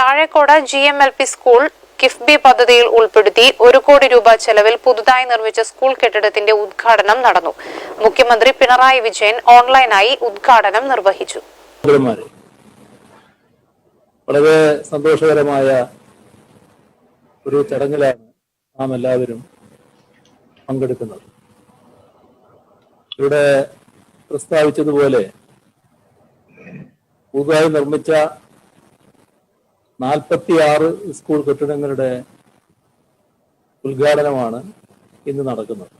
Thazhekode G M L P school KIIFB പദ്ധതിയിൽ ഉൾപ്പെടുത്തി ഒരു കോടി രൂപ ചെലവിൽ പുതുതായി നിർമ്മിച്ച സ്കൂൾ കെട്ടിടത്തിന്റെ ഉദ്ഘാടനം നടന്നു. മുഖ്യമന്ത്രി പിണറായി വിജയൻ ഓൺലൈനായി ഉദ്ഘാടനം നിർവഹിച്ചു. വളരെ സന്തോഷകരമായ ഒരു ചടങ്ങിലാണ് നാം എല്ലാവരും പങ്കെടുക്കുന്നത്. ഇവിടെ പ്രസ്താവിച്ചതുപോലെ പുതുതായി നിർമ്മിച്ച നാൽപ്പത്തിയാറ് സ്കൂൾ കെട്ടിടങ്ങളുടെ ഉദ്ഘാടനമാണ് ഇന്ന് നടക്കുന്നത്.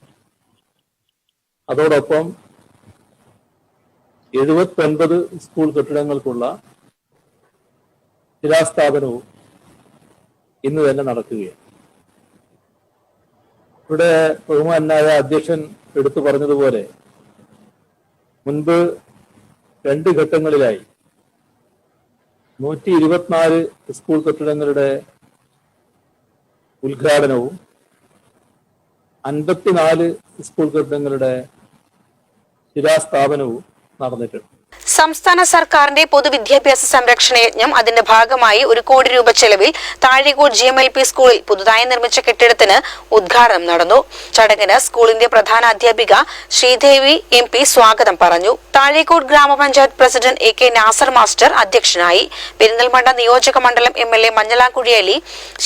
അതോടൊപ്പം എഴുപത്തൊൻപത് സ്കൂൾ കെട്ടിടങ്ങൾക്കുള്ള ശിലാസ്ഥാപനവും ഇന്ന് തന്നെ നടക്കുകയാണ്. ഇവിടെ ബഹുമാനായ അധ്യക്ഷൻ എടുത്തു പറഞ്ഞതുപോലെ മുൻപ് രണ്ട് ഘട്ടങ്ങളിലായി നൂറ്റി ഇരുപത്തിനാല് സ്കൂൾ കെട്ടിടങ്ങളുടെ ഉദ്ഘാടനവും അൻപത്തിനാല് സ്കൂൾ കെട്ടിടങ്ങളുടെ ശിലാസ്ഥാപനവും നടന്നിട്ടുണ്ട്. സംസ്ഥാന സർക്കാരിന്റെ പൊതുവിദ്യാഭ്യാസ സംരക്ഷണ യജ്ഞം അതിന്റെ ഭാഗമായി ഒരു കോടി രൂപ ചെലവിൽ Thazhekode G M L P സ്കൂളിൽ പുതുതായി നിർമ്മിച്ച കെട്ടിടത്തിന് ഉദ്ഘാടനം നടന്നു. ചടങ്ങിന് സ്കൂളിന്റെ പ്രധാന അധ്യാപിക ശ്രീദേവി എം പി സ്വാഗതം പറഞ്ഞു. Thazhekode grama panchayat president A K Nasar master അധ്യക്ഷനായി. പെരിന്തൽമണ്ണ നിയോജക മണ്ഡലം എം എൽ എ മഞ്ഞളാംകുഴി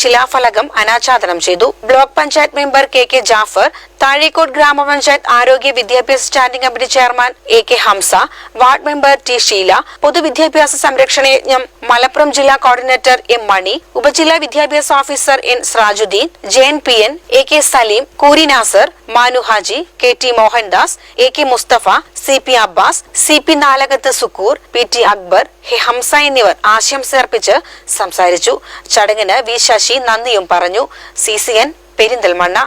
ശിലാഫലകം അനാച്ഛാദനം ചെയ്തു. Block panchayat member K K Jaffar Thazhekode ഗ്രാമപഞ്ചായത്ത് ആരോഗ്യ വിദ്യാഭ്യാസ standing committee chairman A K Hamsa ward member T Sheela പൊതുവിദ്യാഭ്യാസ സംരക്ഷണ യജ്ഞം മലപ്പുറം ജില്ലാ കോർഡിനേറ്റർ എം മണി ഉപജില്ലാ വിദ്യാഭ്യാസ officer N Srajuddeen J N P N A K Saleem Koori Nasar Manu Haji K T Mohandas A K Musthafa C P Abbas C P Nalakath Sukkoor P T Akbar ഹെ ഹംസ എന്നിവർ ആശംസ അർപ്പിച്ച് സംസാരിച്ചു. ചടങ്ങിന് V Sasi നന്ദിയും പറഞ്ഞു. C C N Perinthalmanna.